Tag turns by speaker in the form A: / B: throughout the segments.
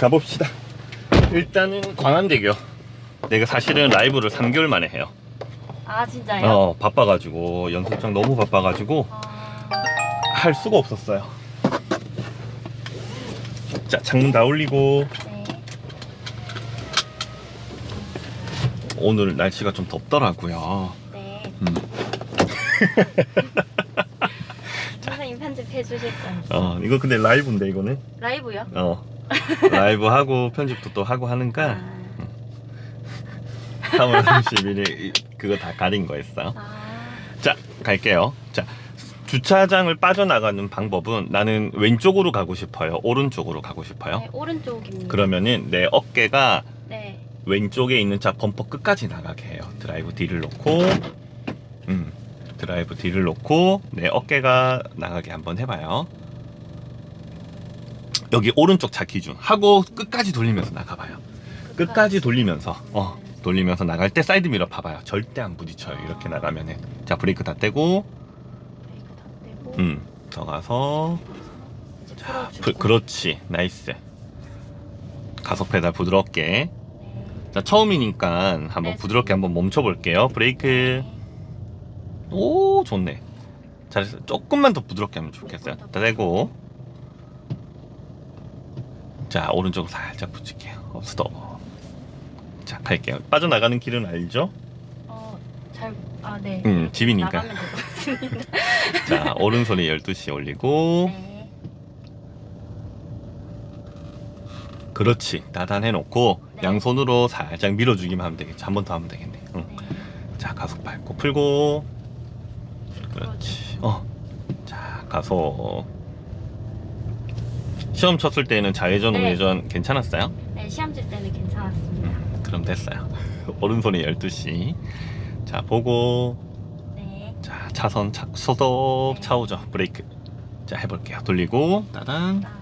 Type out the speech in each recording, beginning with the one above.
A: 가봅시다. 일단은 광안대교. 내가 사실은 라이브를 3개월 만에 해요.
B: 아 진짜요?
A: 어, 바빠가지고 연습장 너무 바빠가지고
B: 아,
A: 할 수가 없었어요. 자, 창문 다 올리고
B: 네.
A: 오늘 날씨가 좀 덥더라고요.
B: 네.
A: 음.
B: 선생님 편집해 주실 건
A: 어, 이거 근데 라이브인데 이거는
B: 라이브요?
A: 어 라이브 하고 편집도 또 하고 하니까
B: 아,
A: 3월 30일에 그거 다 가린 거였어.
B: 아,
A: 자, 갈게요. 자, 주차장을 빠져나가는 방법은 나는 왼쪽으로 가고 싶어요. 오른쪽으로 가고 싶어요.
B: 네, 오른쪽입니다.
A: 그러면은 내 어깨가
B: 네.
A: 왼쪽에 있는 차 범퍼 끝까지 나가게 해요. 드라이브 D를 놓고, 음, 드라이브 D를 놓고 내 어깨가 나가게 한번 해봐요. 여기 오른쪽 차 기준 하고 끝까지 돌리면서 나가봐요. 끝까지 돌리면서 어 돌리면서 나갈 때 사이드 미러 봐봐요. 절대 안 부딪혀요. 이렇게 나가면은 자 브레이크 다 떼고
B: 브레이크 다 떼고
A: 음더 가서
B: 이제
A: 자. 부- 그렇지 나이스 가속 페달 부드럽게
B: 네.
A: 자 처음이니까 한번
B: 네.
A: 부드럽게 한번 멈춰 볼게요 브레이크 오 좋네 잘했어 조금만 더 부드럽게 하면 좋겠어요 다 대고 자 오른쪽으로 살짝 붙일게요 어, 스톱 자 갈게요 빠져나가는 길은 알죠?
B: 어, 잘, 아, 네.
A: 음 집이니까
B: 나가면 될 것 같습니다.
A: 자 오른손에 12시 올리고
B: 네.
A: 그렇지 따단해 놓고
B: 네.
A: 양손으로 살짝 밀어주기만 하면 되겠지 한 번 더 하면 되겠네 응.
B: 네.
A: 자 가속 밟고 풀고 그렇지 어자 가속 시험 쳤을 때는 좌회전
B: 네.
A: 우회전 괜찮았어요?
B: 네, 시험 칠 때는 괜찮았습니다.
A: 음, 그럼 됐어요 오른손에 12시 자 보고
B: 네.
A: 자 차선 차, 소독
B: 네.
A: 차오죠 브레이크 자 해 볼게요 돌리고 따단
B: 따단.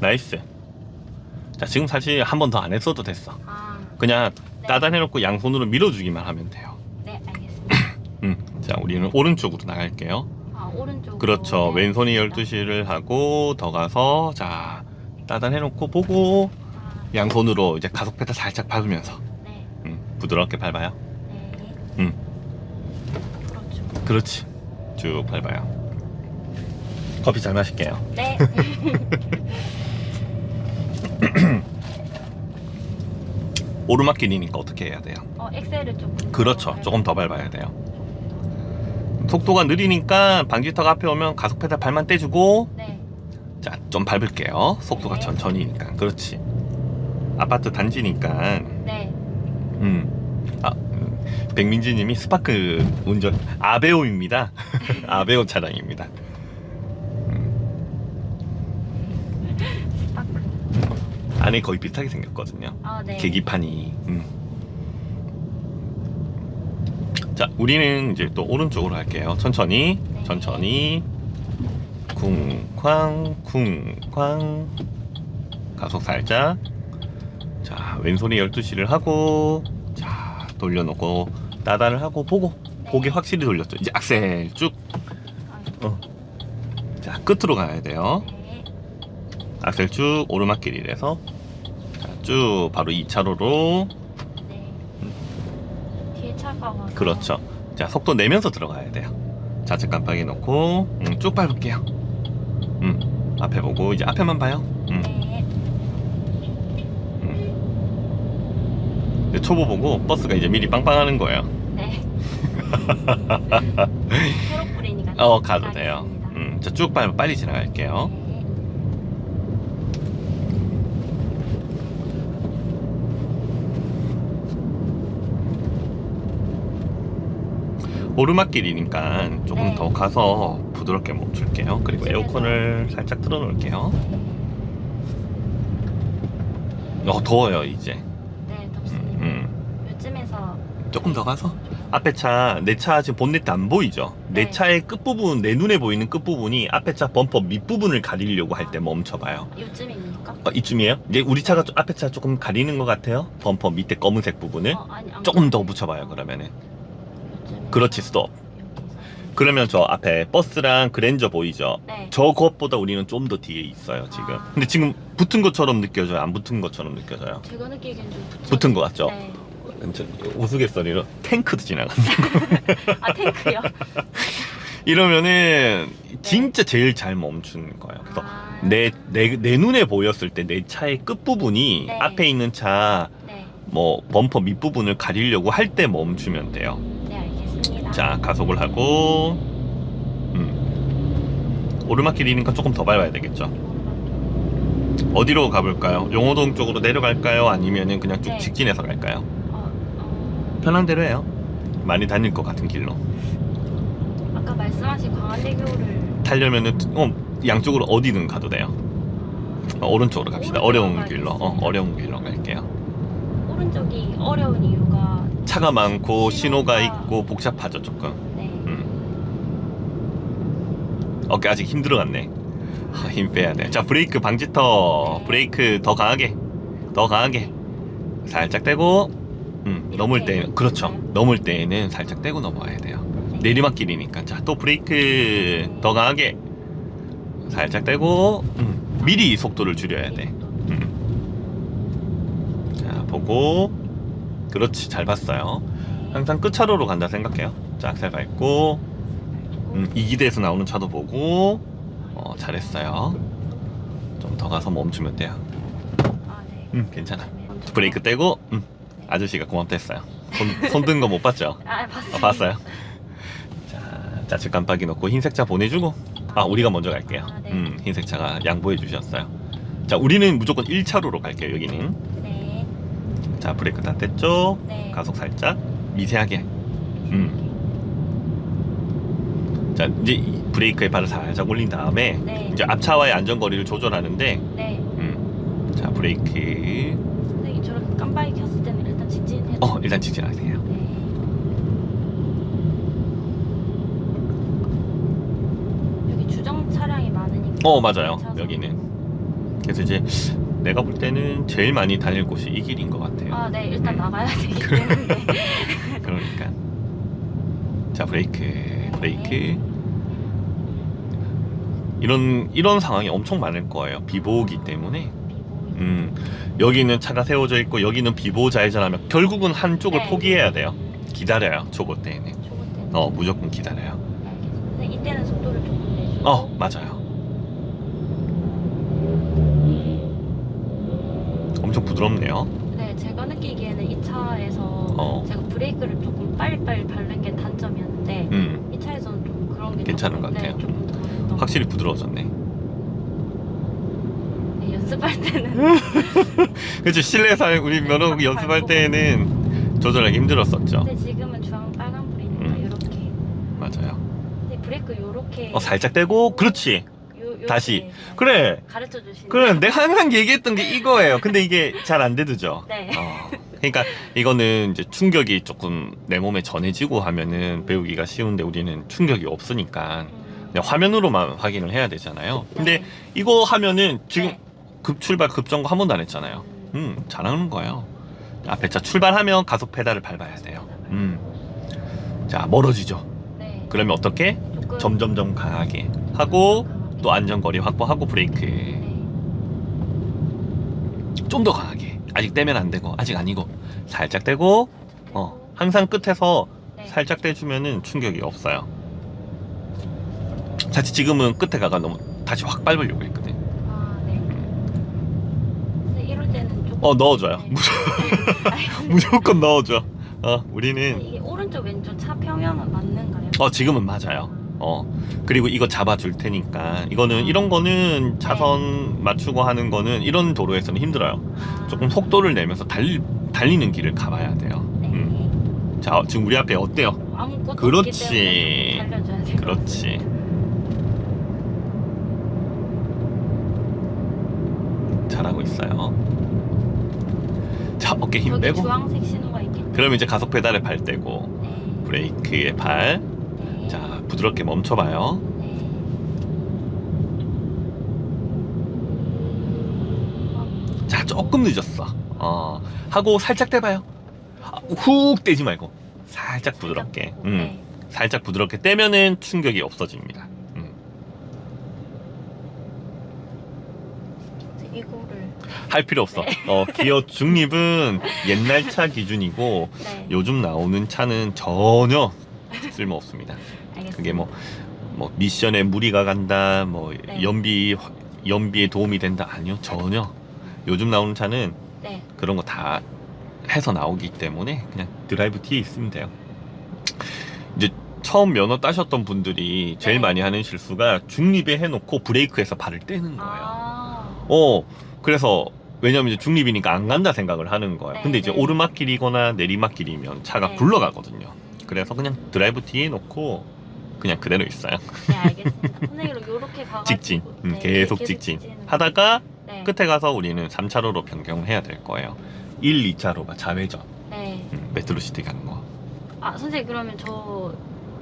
A: 나이스 자 지금 사실 한 번 더 안 했어도 됐어
B: 아,
A: 그냥
B: 네.
A: 따단 해 놓고 양손으로 밀어 주기만 하면 돼요
B: 네, 알겠습니다.
A: 음, 자 우리는 오른쪽으로 나갈게요
B: 아.
A: 그렇죠 왼손이 12시를 하고 더 가서 자 따단 해 놓고 보고
B: 아,
A: 양손으로 이제 가속 페달 살짝 밟으면서
B: 네.
A: 음, 부드럽게 밟아요
B: 네.
A: 음.
B: 그렇죠.
A: 그렇지 쭉 밟아요 커피 잘 마실게요
B: 네.
A: 오르막길이니까 어떻게 해야 돼요
B: 어, 엑셀을 조금.
A: 그렇죠
B: 더
A: 조금 더 밟아야 돼요 속도가 느리니까 방지턱 앞에 오면 가속 페달 발만 떼주고
B: 네.
A: 자 좀 밟을게요 속도가
B: 네.
A: 천천히니까 그렇지 아파트 단지니까
B: 네.
A: 음. 아, 음, 백민지 님이 스파크 운전 아베오입니다. 아베오 차량입니다.
B: 스파크.
A: 안에 거의 비슷하게 생겼거든요.
B: 아, 네.
A: 계기판이. 음. 자, 우리는 이제 또 오른쪽으로 할게요. 천천히,
B: 네.
A: 천천히. 쿵쾅, 쿵쾅. 가속 살짝. 자, 왼손이 12시를 하고, 자, 돌려놓고, 따단을 하고, 보고,
B: 네.
A: 고개 확실히 돌렸죠. 이제 악셀 쭉.
B: 아,
A: 어. 자, 끝으로 가야 돼요.
B: 네.
A: 악셀 쭉 오르막길이라서 자, 쭉 바로 2차로로
B: 네.
A: 그렇죠 자 속도 내면서 들어가야 돼요 좌측 깜빡이 놓고 음, 쭉 밟을게요 음, 앞에 보고 이제 앞에만 봐요 음,
B: 네.
A: 음. 이제 초보 보고 버스가 이제 미리 빵빵하는 거예요
B: 네. 초록 불이니까.
A: 어 가도 돼요. 음, 자쭉 밟아 빨리 지나갈게요
B: 네.
A: 오르막길이니까 조금
B: 네.
A: 더 가서 부드럽게 멈출게요 그리고
B: 집에서.
A: 에어컨을 살짝 틀어놓을게요 어 더워요 이제
B: 네, 덥습니다.
A: 음.
B: 요즘에서
A: 조금 더 가서 앞에 차 내 차 지금 본네트 안 보이죠? 내
B: 네.
A: 차의 끝 부분 내 눈에 보이는 끝 부분이 앞에 차 범퍼 밑 부분을 가리려고 할 때 멈춰봐요
B: 요즘입니까?
A: 어, 이쯤이에요? 이제 우리 차가 좀- 앞에 차 조금 가리는 것 같아요 범퍼 밑에 검은색 부분을
B: 어, 아니, 안
A: 조금 더 붙여봐요 그러면은 그렇지 스톱 그러면 저 앞에 버스랑 그랜저 보이죠?
B: 네.
A: 저 것보다 우리는 좀 더 뒤에 있어요 지금.
B: 아.
A: 근데 지금 붙은 것처럼 느껴져요? 안 붙은 것처럼 느껴져요?
B: 제가 느끼기엔 좀 붙여.
A: 붙은 것 같죠?
B: 네.
A: 저 우스갯소리로 탱크도 지나가.
B: 아 탱크요.
A: 이러면은 진짜 제일 잘 멈추는 거예요. 그래서
B: 아,
A: 내, 내, 내 눈에 보였을 때 내 차의 끝부분이
B: 네.
A: 앞에 있는 차
B: 네.
A: 뭐 범퍼 밑부분을 가리려고 할 때 멈추면 돼요. 자, 가속을 하고 음. 오르막길이니까 조금 더 밟아야 되겠죠. 어디로 가볼까요? 용호동 쪽으로 내려갈까요? 아니면은 그냥 쭉
B: 네.
A: 직진해서 갈까요?
B: 어, 어,
A: 편한 대로 해요. 많이 다닐 것 같은 길로.
B: 아까 말씀하신 광안대교를
A: 타려면은 어, 양쪽으로 어디든 가도 돼요. 어, 오른쪽으로 갑시다. 어려운
B: 오른쪽으로
A: 길로. 어. 어려운 길로 갈게요.
B: 오른쪽이 어려운 이유가
A: 차가 많고 신호가 있고 복잡하죠 조금.
B: 네.
A: 음. 어깨 아직 힘들어갔네. 아, 힘 빼야 돼. 자 브레이크 방지터. 브레이크 더 강하게. 더 강하게. 살짝 떼고. 음, 넘을 때 그렇죠. 넘을 때에는 살짝 떼고 넘어와야 돼요. 내리막길이니까. 자 또 브레이크 더 강하게. 살짝 떼고. 음, 미리 속도를 줄여야 돼. 음. 자 보고. 그렇지 잘 봤어요. 항상 끝차로로 간다 생각해요. 자 악셀 밟고. 음, 이 기대에서 나오는 차도 보고 어, 잘했어요. 좀 더 가서 멈추면 돼요. 음, 괜찮아. 브레이크 떼고 음, 아저씨가 고맙다 했어요. 손 든 거 못 봤죠?
B: 아 봤습니다.
A: 어, 봤어요. 자, 좌측 깜빡이 넣고 흰색 차 보내주고 아 우리가 먼저 갈게요.
B: 아, 네.
A: 음, 흰색 차가 양보해 주셨어요. 자, 우리는 무조건 1차로로 갈게요. 여기는.
B: 네.
A: 자, 브레이크 다 뗐죠?
B: 네.
A: 가속 살짝 미세하게. 음. 자, 이제 이 브레이크에 발을 살짝 올린 다음에
B: 네.
A: 이제 앞차와의 안전거리를 조절하는데
B: 네.
A: 음. 자 브레이크
B: 선생님 저렇게 깜빡이 켰을 때는 일단 직진해.
A: 어 일단 직진하세요
B: 네. 여기 주정 차량이 많으니까.
A: 어 맞아요
B: 차선.
A: 여기는 그래서 이제 내가 볼 때는 제일 많이 다닐 곳이 이 길인 것 같아요
B: 아, 네. 일단
A: 음.
B: 나가야 되기 때문에.
A: 그러니까 자 브레이크 브레이크 이런 이런 상황이 엄청 많을 거예요 비보기 때문에. 음 여기는 차가 세워져 있고 여기는 비보 좌회전하면 결국은 한쪽을
B: 네.
A: 포기해야 돼요 기다려요 초보 때는
B: 초보 때는.
A: 어 무조건 기다려요
B: 알겠습니다. 근데 이때는 속도를 조금 내주고.
A: 어 맞아요 엄청 부드럽네요.
B: 네, 제가 느끼기에는 이 차에서
A: 어.
B: 제가 브레이크를 조금 빨리빨리 밟는 게 단점이었는데
A: 음.
B: 이 차에서는 좀 그런 게
A: 괜찮은
B: 조금,
A: 것 같아요.
B: 네, 조금
A: 확실히 부드러워졌네.
B: 네, 연습할 때는
A: 그렇죠 실내에서 우리 면허 연습할 때는 조절하기 힘들었었죠.
B: 근데 지금은 주황 빨간 불이니까
A: 음.
B: 이렇게.
A: 맞아요.
B: 근데 브레이크 요렇게
A: 어 살짝 떼고 그렇지 다시. 그래.
B: 가르쳐 주시는
A: 그래 내가 항상 얘기했던 게 이거예요. 근데 이게 잘 안 되죠?
B: 네.
A: 어, 그러니까 이거는 이제 충격이 조금 내 몸에 전해지고 하면은 배우기가 쉬운데 우리는 충격이 없으니까.
B: 음,
A: 그냥 화면으로만 확인을 해야 되잖아요. 근데
B: 네.
A: 이거 하면은 지금
B: 네.
A: 급 출발 급정거 한 번도 안 했잖아요.
B: 음,
A: 음 잘하는 거예요. 앞에 차 출발하면 가속 페달을 밟아야 돼요. 음. 자 멀어지죠?
B: 네.
A: 그러면 어떻게?
B: 조금
A: 점점점 강하게 하고 또 안전거리 확보하고 브레이크
B: 네.
A: 좀더 강하게 아직 떼면 안 되고 아직 아니고 살짝 떼고 어 항상 끝에서
B: 네.
A: 살짝 떼주면은 충격이 없어요 사실 지금은 끝에 가가 너무 다시 확 밟으려고 했거든
B: 아, 네. 근데 이럴 때는 조금
A: 어 넣어줘요
B: 네.
A: 무조- 무조건 넣어줘 어 우리는
B: 이게 오른쪽 왼쪽 차 평형은 맞는가요?
A: 어 지금은 맞아요 어 그리고 이거 잡아줄 테니까. 이거는 이런 거는 자선 맞추고 하는 거는 이런 도로에서는 힘들어요.
B: 아,
A: 조금 속도를 내면서 달리, 달리는 길을 가봐야 돼요.
B: 네.
A: 음. 자 지금 우리 앞에 어때요?
B: 아무것도
A: 그렇지.
B: 없기 때문에 좀 달려줘야 될것
A: 그렇지. 잘하고 있어요. 자 어깨 힘 빼고.
B: 주황색 신호가 때문에
A: 그럼 이제 가속 페달에 발 떼고
B: 네.
A: 브레이크에 발.
B: 네.
A: 자 부드럽게 멈춰봐요
B: 네.
A: 자 조금 늦었어 어 하고 살짝 떼봐요 아, 훅 떼지 말고 살짝 부드럽게 음
B: 네.
A: 살짝 부드럽게 떼면은 충격이 없어집니다. 음.
B: 이거를
A: 할 필요 없어. 어, 기어 중립은 옛날 차 기준이고
B: 네.
A: 요즘 나오는 차는 전혀 쓸모 없습니다.
B: 알겠습니다.
A: 그게 뭐, 뭐 미션에 무리가 간다, 뭐
B: 네.
A: 연비 연비에 도움이 된다 아니요 전혀. 요즘 나오는 차는
B: 네.
A: 그런 거 다 해서 나오기 때문에 그냥 드라이브 T에 있으면 돼요. 이제 처음 면허 따셨던 분들이 제일
B: 네.
A: 많이 하는 실수가 중립에 해놓고 브레이크에서 발을 떼는 거예요.
B: 아.
A: 어, 그래서 왜냐면 이제 중립이니까 안 간다 생각을 하는 거예요.
B: 네,
A: 근데 이제
B: 네.
A: 오르막길이거나 내리막길이면 차가
B: 네.
A: 굴러가거든요. 그래서 그냥 드라이브 T에 놓고 그냥 그대로 있어요.
B: 네 알겠습니다. 선생님 요렇게 가가지고
A: 직진, 음,
B: 네,
A: 계속 직진.
B: 직진을
A: 하다가
B: 네.
A: 끝에 가서 우리는 3차로로 변경을 해야 될 거예요. 1, 2차로가 좌회전,
B: 네.
A: 음, 메트로시티 가는 거.
B: 아 선생님 그러면 저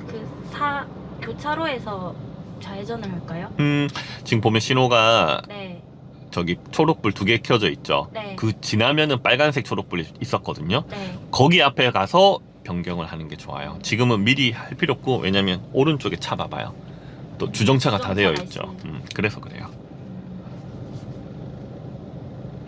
B: 그 사 교차로에서 좌회전을 할까요?
A: 음, 지금 보면 신호가
B: 네.
A: 저기 초록불 두 개 켜져 있죠.
B: 네.
A: 그 지나면은 빨간색 초록불이 있었거든요.
B: 네.
A: 거기 앞에 가서 변경을 하는 게 좋아요. 지금은 미리 할 필요 없고 왜냐면 오른쪽에 차 봐봐요. 또 주정차가 다 되어 있죠. 음, 그래서 그래요.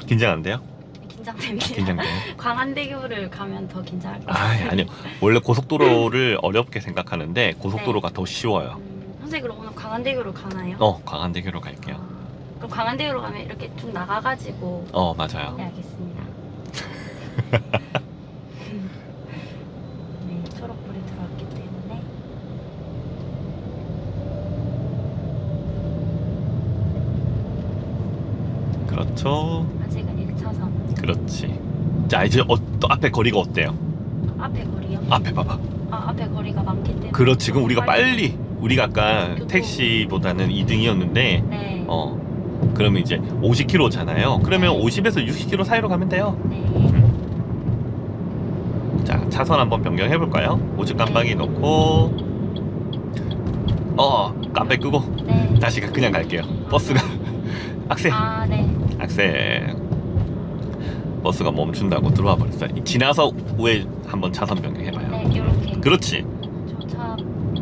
A: 긴장 안 돼요?
B: 긴장됩니다.
A: 긴장돼요?
B: 광안대교를 가면 더 긴장할 것
A: 아,
B: 같아요.
A: 아니요. 원래 고속도로를 어렵게 생각하는데 고속도로가 더 쉬워요.
B: 음, 선생님 그럼 오늘 광안대교로 가나요?
A: 어, 광안대교로 갈게요.
B: 아, 그럼 광안대교로 가면 이렇게 쭉 나가가지고
A: 어, 맞아요.
B: 네 알겠습니다. 네 초록불이 들어왔기 때문에
A: 그렇죠.
B: 아직은 1차선
A: 그렇지. 자, 이제 어, 또 앞에 거리가 어때요?
B: 앞에 거리요?
A: 앞에 봐봐.
B: 아 앞에 거리가 많기 때문에
A: 그렇지. 지금 우리가
B: 빨리-
A: 우리가 아까
B: 교통.
A: 택시보다는 2등이었는데
B: 네.
A: 어 그러면 이제 50km잖아요. 그러면
B: 네.
A: 50에서 60km 사이로 가면 돼요.
B: 네.
A: 자 차선 한번 변경해 볼까요? 우측 깜빡이 놓고 어 깜빡이 끄고
B: 네.
A: 다시 가- 그냥 갈게요. 버스가 악셀
B: 아 네.
A: 악셀 버스가 멈춘다고 들어와 버렸어요. 지나서 후에 한번 차선 변경해 봐요.
B: 네 이렇게
A: 그렇지,
B: 저차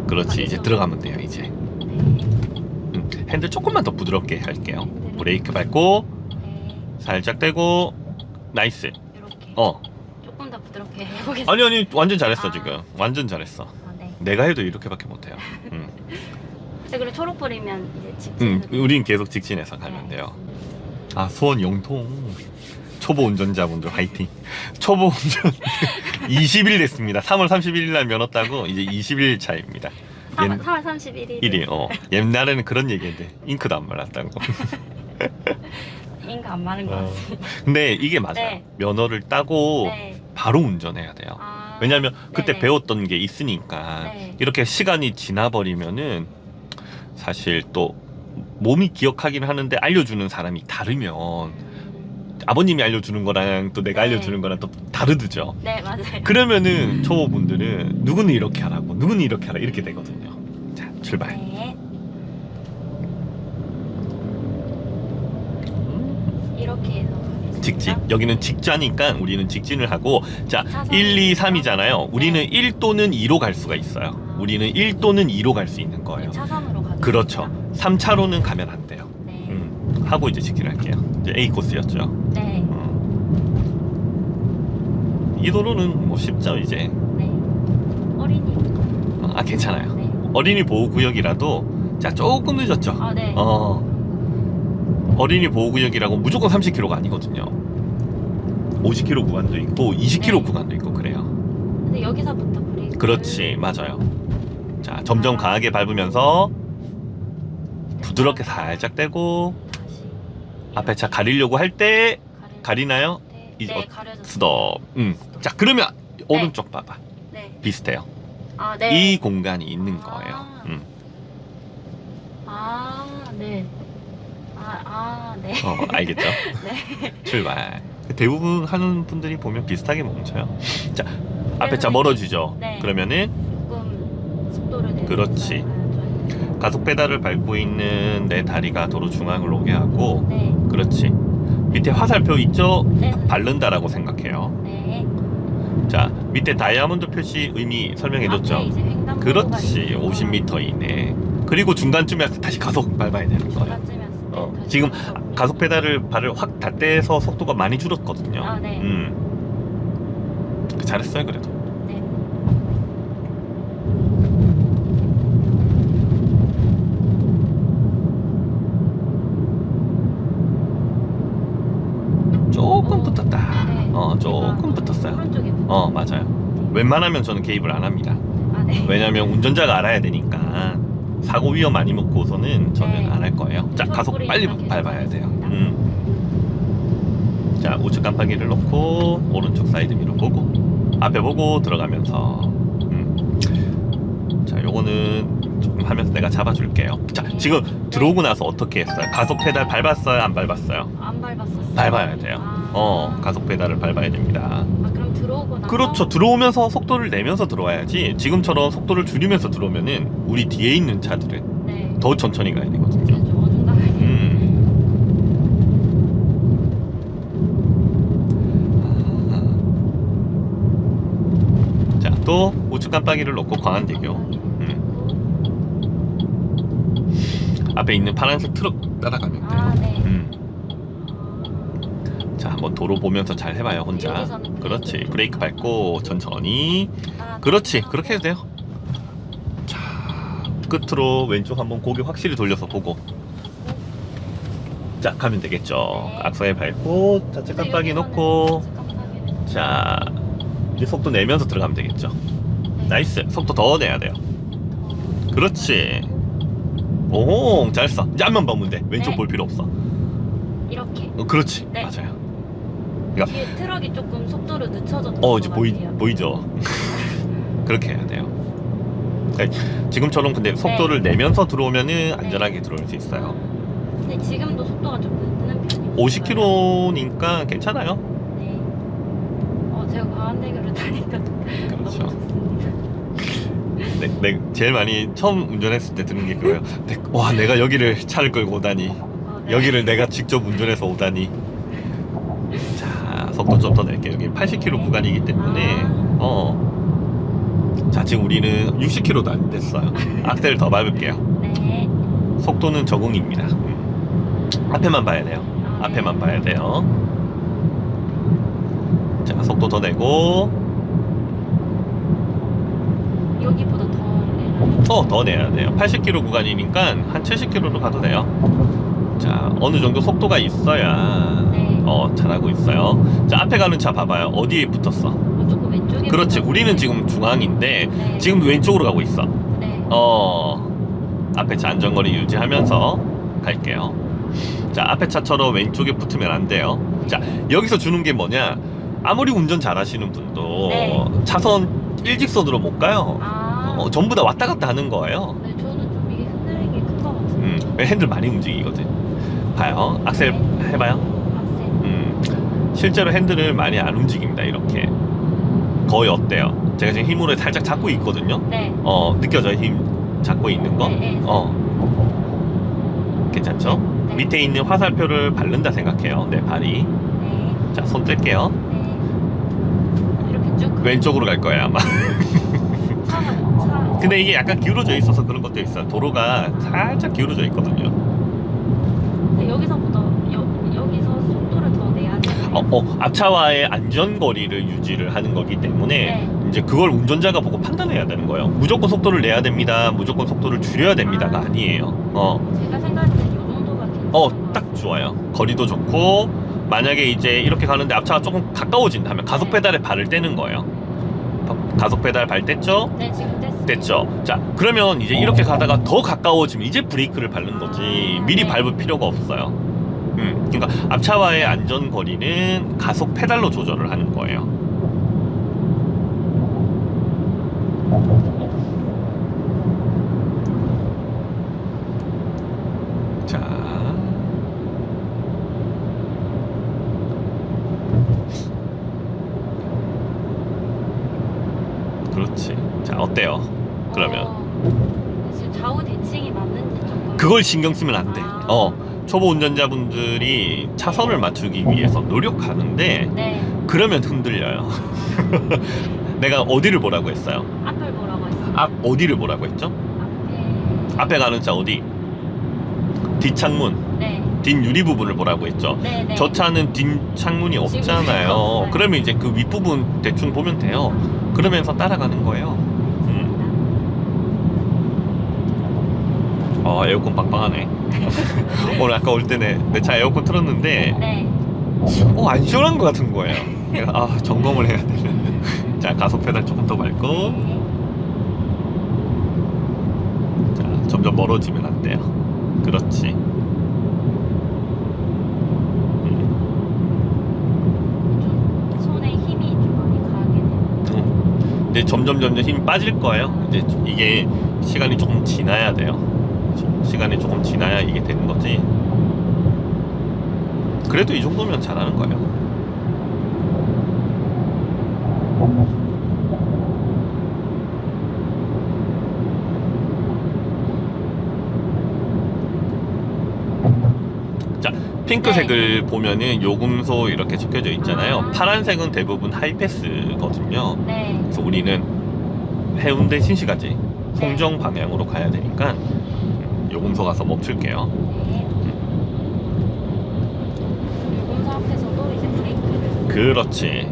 A: 그렇지 이제 들어가면 돼요 이제.
B: 네.
A: 음, 핸들 조금만 더 부드럽게 할게요. 브레이크 밟고
B: 네.
A: 살짝 떼고 나이스.
B: 이렇게
A: 어
B: 조금 더 부드럽게 해보겠습니다.
A: 아니 아니 완전 잘했어
B: 아.
A: 지금 완전 잘했어.
B: 아, 네.
A: 내가 해도 이렇게밖에 못해요. 음.
B: 네, 그리고 초록불이면 이제 직진으로.
A: 음, 우린 계속 직진해서 가면 돼요. 아 수원 영통 초보 운전자분들 화이팅. 초보 운전 20일 됐습니다. 3월 31일 날 면허 따고 이제 20일 차입니다.
B: 3월, 3월 31일.
A: 1일 어 옛날에는 그런 얘기인데 잉크도 안 말랐다고.
B: 인가 안 많은 것
A: 어.
B: 같습니다.
A: 근데 이게 맞아요.
B: 네.
A: 면허를 따고
B: 네.
A: 바로 운전해야 돼요.
B: 아,
A: 왜냐하면 그때
B: 네네.
A: 배웠던 게 있으니까
B: 네.
A: 이렇게 시간이 지나버리면은 사실 또 몸이 기억하긴 하는데 알려주는 사람이 다르면
B: 음,
A: 아버님이 알려주는 거랑 또 내가
B: 네.
A: 알려주는 거랑 또 다르죠.
B: 네 맞아요.
A: 그러면은 초보분들은 누구는 이렇게 하라고 누구는 이렇게 하라 이렇게 되거든요. 자 출발.
B: 네. 이렇게 해서.
A: 직진. 여기는 직자니까 우리는 직진을 하고 자
B: 차선
A: 1, 2, 3이잖아요. 우리는
B: 네.
A: 1 또는 2로 갈 수가 있어요. 우리는 1 또는 2로 갈 수 있는 거예요.
B: 차선으로 가겠습니다.
A: 그렇죠. 3차로는 가면 안 돼요.
B: 네.
A: 음, 하고 이제 직진할게요. 이제 A 코스였죠.
B: 네.
A: 음. 이 도로는 뭐 쉽죠 이제.
B: 네. 어린이.
A: 어, 아 괜찮아요.
B: 네.
A: 어린이 보호 구역이라도 자 조금 늦었죠.
B: 아 네.
A: 어 어린이 보호 구역이라고 무조건 30km가 아니거든요. 50km 구간도 있고 20km
B: 네.
A: 구간도 있고 그래요.
B: 근데 여기서부터 브레이크.
A: 그렇지 맞아요. 자 점점 강하게 밟으면서 부드럽게 살짝 떼고 앞에 차 가리려고 할 때 가리나요?
B: 네,
A: 이제
B: 네
A: 어-
B: 가려졌어요.
A: 스톱. 음. 자 그러면 오른쪽 봐봐.
B: 네.
A: 비슷해요.
B: 아 네.
A: 이 공간이 있는 거예요.
B: 아.
A: 음.
B: 아 네. 아, 아 네.
A: 어, 알겠죠?
B: 네.
A: 출발. 대부분 하는 분들이 보면 비슷하게 멈춰요. 자, 앞에 차 멀어지죠?
B: 네.
A: 그러면은
B: 조금 속도를 내.
A: 그렇지. 가속 페달을 밟고 있는 내 다리가 도로 중앙을 오게 하고,
B: 네.
A: 그렇지. 밑에 화살표 있죠?
B: 네.
A: 바른다라고 생각해요.
B: 네.
A: 자 밑에 다이아몬드 표시 의미 설명해줬죠.
B: 이제 횡단보도가
A: 그렇지
B: 있으니까
A: 50m 이내. 그리고 중간쯤에 다시 가속 밟아야 되는 거예요.
B: 때
A: 어,
B: 다시
A: 지금
B: 가서.
A: 가속 페달을 발을 확 닫대서 속도가 많이 줄었거든요.
B: 아, 네.
A: 음. 잘했어요 그래도.
B: 네.
A: 조금
B: 어,
A: 붙었다.
B: 네.
A: 어 조금 붙었어요. 어 맞아요. 웬만하면 저는 개입을 안 합니다.
B: 아, 네.
A: 왜냐면 운전자가 알아야 되니까 사고 위험 많이 먹고서는 저는
B: 네.
A: 안할 거예요. 자 가속 빨리 밟아야 돼요. 음. 자 우측 깜빡이를 놓고 오른쪽 사이드 미러 보고 앞에 보고 들어가면서 음. 자 요거는 좀 하면서 내가 잡아줄게요. 자 지금 들어오고 나서 어떻게 했어요? 가속 페달 밟았어요? 안 밟았어요?
B: 안 밟았었어요.
A: 밟아야 돼요.
B: 아.
A: 어 가속 페달을 밟아야 됩니다.
B: 아, 그럼 들어오고 나서
A: 그렇죠. 들어오면서 속도를 내면서 들어와야지. 지금처럼 속도를 줄이면서 들어오면은 우리 뒤에 있는 차들은
B: 네.
A: 더 천천히 가야 되거든요.
B: 제가 좀 어중간하게
A: 음. 자, 또 우측 깜빡이를 놓고 광안대교. 음. 앞에 있는 파란색 트럭 따라가면 돼요.
B: 아, 네.
A: 음. 자, 한번 도로 보면서 잘 해봐요, 혼자. 그렇지.
B: 브레이크.
A: 밟고 천천히.
B: 아,
A: 그렇지. 그렇게 해도 돼요. 자, 끝으로 왼쪽 한번 고개 확실히 돌려서 보고. 자, 가면 되겠죠.
B: 네.
A: 악사에 밟고, 자체 깜빡이 놓고.
B: 자,
A: 이제 속도 내면서 들어가면 되겠죠.
B: 네.
A: 나이스. 속도 더 내야 돼요. 그렇지. 오, 잘했어. 이제 앞만 보면 돼. 왼쪽
B: 네.
A: 볼 필요 없어.
B: 이렇게
A: 어, 그렇지.
B: 네.
A: 맞아요.
B: 뒤에 트럭이 조금 속도를 늦춰졌던
A: 어, 이제
B: 것
A: 보이,
B: 같아요.
A: 보이죠? 그렇게 해야 돼요. 그러니까 지금처럼 근데 속도를
B: 네.
A: 내면서 들어오면은 안전하게 들어올 수 있어요.
B: 근데 지금도 속도가 좀 늦는 편이에요.
A: 50km니까 괜찮아요.
B: 네. 어, 제가 광안대교를 타니까
A: 그렇죠.
B: 너무 좋습니다.
A: 네, 네, 제일 많이 처음 운전했을 때 드는 게 그거예요. 네, 와, 내가 여기를 차를 끌고 오다니.
B: 어, 네.
A: 여기를 내가 직접 운전해서 오다니. 자, 속도 좀 더 낼게요. 여기 80km 구간이기 때문에.
B: 아.
A: 어. 자, 지금 우리는 60km도 안 됐어요. 악셀 더 밟을게요.
B: 네.
A: 속도는 적응입니다. 음. 앞에만 봐야 돼요.
B: 아,
A: 앞에만 봐야 돼요. 자, 속도 더 내고,
B: 네. 여기보다 더.
A: 어, 더 내야 돼요. 80km 구간이니까 한 70km로 가도 돼요. 자, 어느 정도 속도가 있어야,
B: 네.
A: 어, 잘하고 있어요. 자, 앞에 가는 차 봐봐요. 어디에 붙었어?
B: 어, 조금 왼쪽에
A: 그렇지.
B: 붙었어요.
A: 우리는 지금 중앙인데,
B: 네.
A: 지금 왼쪽으로 가고 있어.
B: 네.
A: 어, 앞에 차 안전거리 유지하면서 갈게요. 자, 앞에 차처럼 왼쪽에 붙으면 안 돼요. 자, 여기서 주는 게 뭐냐? 아무리 운전 잘하시는 분도
B: 네.
A: 차선 일직선으로 못 가요.
B: 아.
A: 어, 전부 다 왔다 갔다 하는 거예요.
B: 네, 저는 좀 이게 흔들리는 게큰것 같은데.
A: 음, 핸들 많이 움직이거든. 봐요. 악셀
B: 네.
A: 해봐요. 실제로 핸들을 많이 안 움직입니다. 이렇게. 거의 어때요? 제가 지금 힘으로 살짝 잡고 있거든요.
B: 네.
A: 어, 느껴져요? 힘 잡고 있는 거?
B: 네, 네.
A: 어. 괜찮죠?
B: 네.
A: 밑에 있는 화살표를 바른다 생각해요. 내 발이.
B: 네.
A: 자, 손 뗄게요.
B: 네. 이렇게 쭉.
A: 왼쪽으로 갈 거예요, 아마.
B: 차가 차.
A: 근데 이게 약간 기울어져 있어서 그런 것도 있어요. 도로가 살짝 기울어져 있거든요.
B: 근데 여기서부터 여, 여기서 속도를 더 내야 돼.
A: 어, 어, 앞차와의 안전거리를 유지를 하는 거기 때문에
B: 네.
A: 이제 그걸 운전자가 보고 판단해야 되는 거예요. 무조건 속도를 내야 됩니다. 무조건 속도를 줄여야 됩니다가
B: 아.
A: 아니에요. 어,
B: 제가 생각할 때이 정도가
A: 어,
B: 것
A: 딱. 좋아요. 거리도 좋고 만약에 이제 이렇게 가는데 앞차가 조금 가까워진다면 가속 페달에 발을 떼는 거예요. 바- 가속 페달 발 뗐죠?
B: 네, 지금 됐어요.
A: 됐죠. 자, 그러면 이제 이렇게 가다가 더 가까워지면 이제 브레이크를 밟는 거지. 미리 밟을 필요가 없어요. 음, 그러니까 앞차와의 안전 거리는 가속 페달로 조절을 하는 거예요. 자. 그렇지. 자, 어때요? 그러면
B: 어, 지금 좌우 대칭이 맞는지 조금.
A: 그걸 신경 쓰면 안 돼.
B: 아.
A: 어, 초보 운전자분들이 차선을 맞추기 위해서 노력하는데
B: 네.
A: 그러면 흔들려요. 내가 어디를 보라고 했어요?
B: 앞을 보라고 했어요.
A: 앞 어디를 보라고 했죠?
B: 앞에.
A: 앞에 가는 차 어디? 뒷창문,
B: 네.
A: 뒷유리 부분을 보라고 했죠.
B: 네, 네.
A: 저 차는 뒷창문이 없잖아요.
B: 없어요.
A: 그러면 이제 그 윗부분 대충 보면 돼요. 그러면서 따라가는 거예요. 음. 아 에어컨 빵빵하네. 오늘 아까 올 때는 내 차 에어컨 틀었는데
B: 네.
A: 어안 시원한 것 같은 거예요. 아 점검을 해야 되는. 자 가속 페달 조금 더 밟고
B: 네.
A: 자 점점 멀어지면 안 돼요. 그렇지. 음.
B: 좀 손에 힘이 가게.
A: 음. 이제 점점 점점 힘이 빠질 거예요. 이제 이게 시간이 조금 지나야 돼요. 시간이 조금 지나야 이게 되는 거지. 그래도 이 정도면 잘하는 거예요. 자, 핑크색을 보면은 요금소 이렇게 적혀져 있잖아요.
B: 아.
A: 파란색은 대부분 하이패스거든요.
B: 네.
A: 그래서 우리는 해운대 신시가지 송정 방향으로 가야 되니까 음, 요금소 가서 멈출게요.
B: 네. 요금소 앞에서도 이제 브레이크를.
A: 그렇지.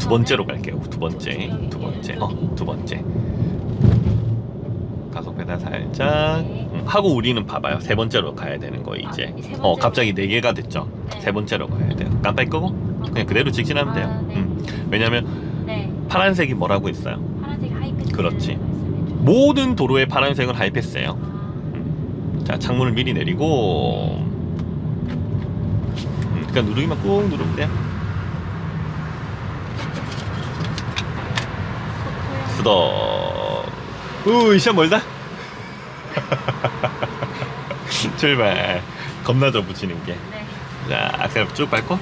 A: 두 번째로 갈게요. 두 번째, 두 번째, 어, 두 번째. 가속 페달 살짝 음, 하고 우리는 봐봐요. 세 번째로 가야 되는 거 이제.
B: 아, 이세
A: 어,
B: 번째로?
A: 갑자기 네 개가 됐죠.
B: 네.
A: 세 번째로 가야 돼요. 깜빡이 끄고 그냥 그대로 직진하면 돼요.
B: 아, 네.
A: 음. 왜냐면
B: 네.
A: 파란색이 뭐라고 있어요?
B: 파란색 하이패스.
A: 그렇지. 모든 도로의 파란색은 하이패스예요.
B: 아,
A: 자, 창문을 미리 내리고 음, 그러니까 누르기만 꾹 누르면 돼요. 스톱. 우, 시간 멀다. 출발. 겁나죠 붙이는 게.
B: 네.
A: 자, 악셀 쭉 밟고